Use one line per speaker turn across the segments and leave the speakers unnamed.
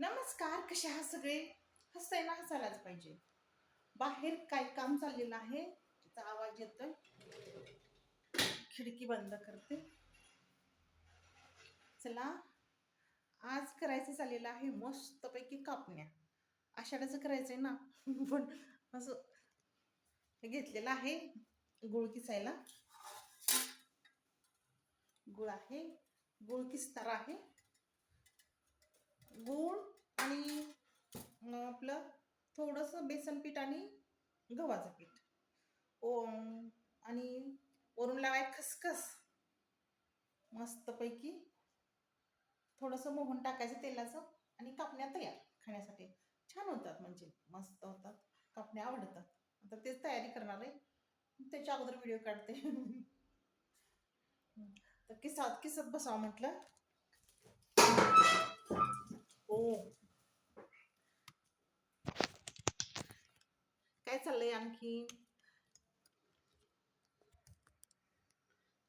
नमस्कार कशा आहात सगळे? हसताय ना हसायलाच पाहिजे. बाहेर काय काम चाललेलं आहे? त्याचा आवाज येतोय. खिडकी बंद करते. चला आज करायचं चाललेलं आहे मस्तपैकी कापण्या. आषाढाचं आहे ना पण असं हे घेतलेलं आहे गुळ किसायला. गुळ आहे गुळ किसतार आहे. गूळ आणि आपलं थोडंसं बेसन पीठ आणि गव्हाचं पीठ. ओ आणि वरून लावाय खसखस. मस्तपैकी थोडंसं मोहन टाकायचं तेलाचं आणि कापण्या तयार खाण्यासाठी. छान होतात म्हणजे मस्त होतात. कापण्या आवडतात. आता तेच तयारी करणार आहे. त्याच्या अगोदर व्हिडिओ काढते. तर किसात किसत बसावं म्हटलं. हो काय चाललंय आणखी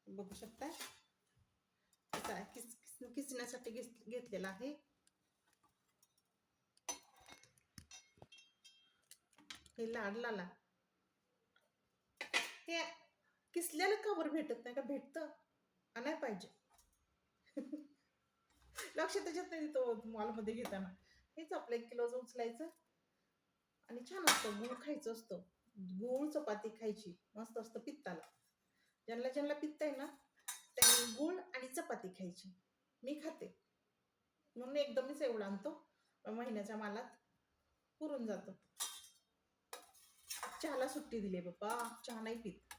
बघू शकताय किसण्यासाठी घेतलेला आहे हे लाड लाला हे किसल्याला कवर भेटत नाही का भेटतं. आणाय पाहिजे लक्ष त्याच्यात नाही तो मॉलमध्ये घेताना. हेच आपलं एक किलोचं उचलायचं आणि छान असतं गूळ खायचं असतं. गूळ चपाती खायची मस्त असतं पित्ताला. ज्यांना ज्यांना पित्त आहे ना त्यांनी गूळ आणि चपाती खायची. मी खाते. म्हणून एकदमच एवढा आणतो. महिन्याच्या मालात पुरून जातो. चहाला सुट्टी दिली बाप्पा चहा नाही पित.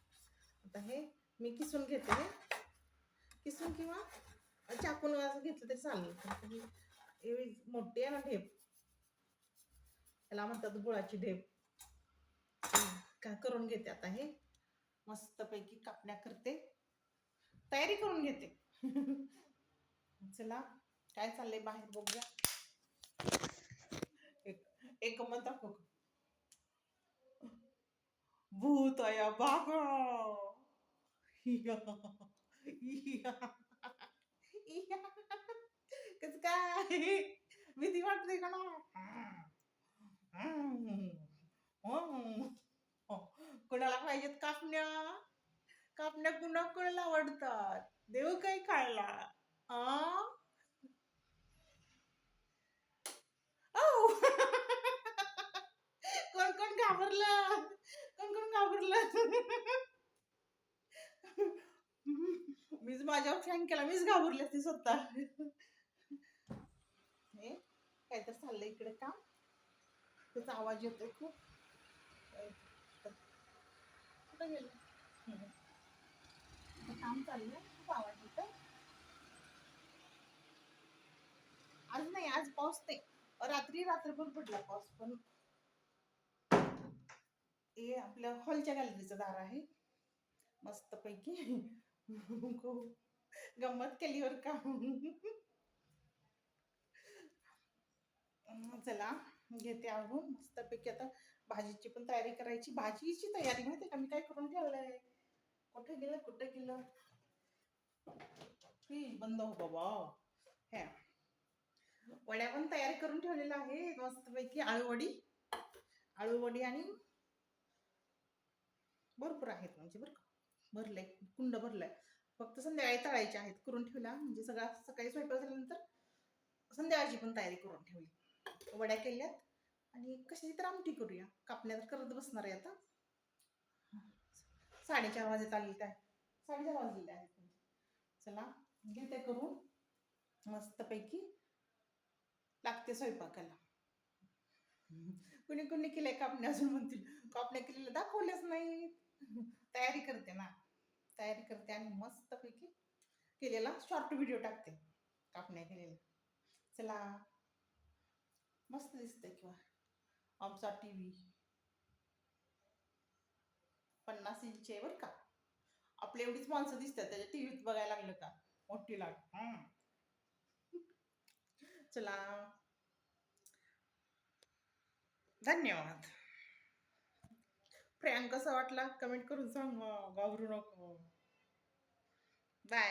आता हे मी किसून घेते. किसून किंवा चाकून असं घेतलं तरी चालेल. एवढी मोठी आहे ना ढेप. त्याला म्हणतात गुळाची ढेप. का करून घेते आता हे? मस्तपैकी कापण्या करते. तयारी करून घेते. चला काय चाललंय बाहेर बघूया. एक एक गंमत दाखव. भूत आया बागा या या. कसं काय भीती वाटते का ना? कोणाला पाहिजेत कापण्या? कापण्या पुन्हा कोणाला आवडतात? देव काय काढला? आ? कोण कोण घाबरलं? कोण कोण घाबरलं? मीच माझ्यावर फॅन केला मीच घाबरल्या ती स्वतः. काय तर चाललंय इकडे काम. त्याचा आवाज येतोय खूप. कुठं गेलं? काम चाललंय. खूप आवाज येतो आज नाही आज पाऊस नाही. रात्री रात्रभर पडला पाऊस पण हे आपल्या हॉलच्या गॅलरीचं दार आहे. मस्तपैकी. खूप गंमत केली बर का. चला घेते आवरून मस्तपैकी आता भाजीची पण तयारी करायची. भाजीची तयारी माहिती का? मी काय करून ठेवलंय? कुठे गेलं? कुठे गेलं? फ्रीज बंद हो बाबा. ह्या वड्या पण तयारी करून ठेवलेल्या आहे मस्तपैकी आळूवडी. आळूवडी आणि भरपूर आहेत म्हणजे बरं का. भरलंय. कुंड भरलंय. फक्त संध्याकाळी तळायचे आहेत. करून ठेवल्या म्हणजे सगळा सकाळी स्वयंपाक झाल्यानंतर संध्याकाळची पण तयारी करून ठेवली. वड्या केल्यात. आणि कशाची तर आमटी करूया. कापण्या तर करत बसणार आहे आता. साडेचार वाजत आलेले काय? साडेचार वाजलेले आहेत. चला घेते करून. मस्तपैकी लागते स्वयंपाकाला. कुणी कुणी केलंय कापणे अजून म्हणतील. कापण्या केलेलं दाखवल्याच नाही तयारी करते ना. तयारी करते आणि मस्तपैकी केलेला शॉर्ट व्हिडिओ टाकते. कापण्या केलेला चला. मस्त दिसतंय किंवा आमचा टी व्ही पन्नास इंच आहे बरं का. आपल्या एवढीच माणसं दिसतात त्याच्या टी व्हीत बघायला लागलं का? मोठी हम्म. चला. धन्यवाद. प्रँक कसा वाटला? कमेंट करून सांग. घाबरू नको. बाय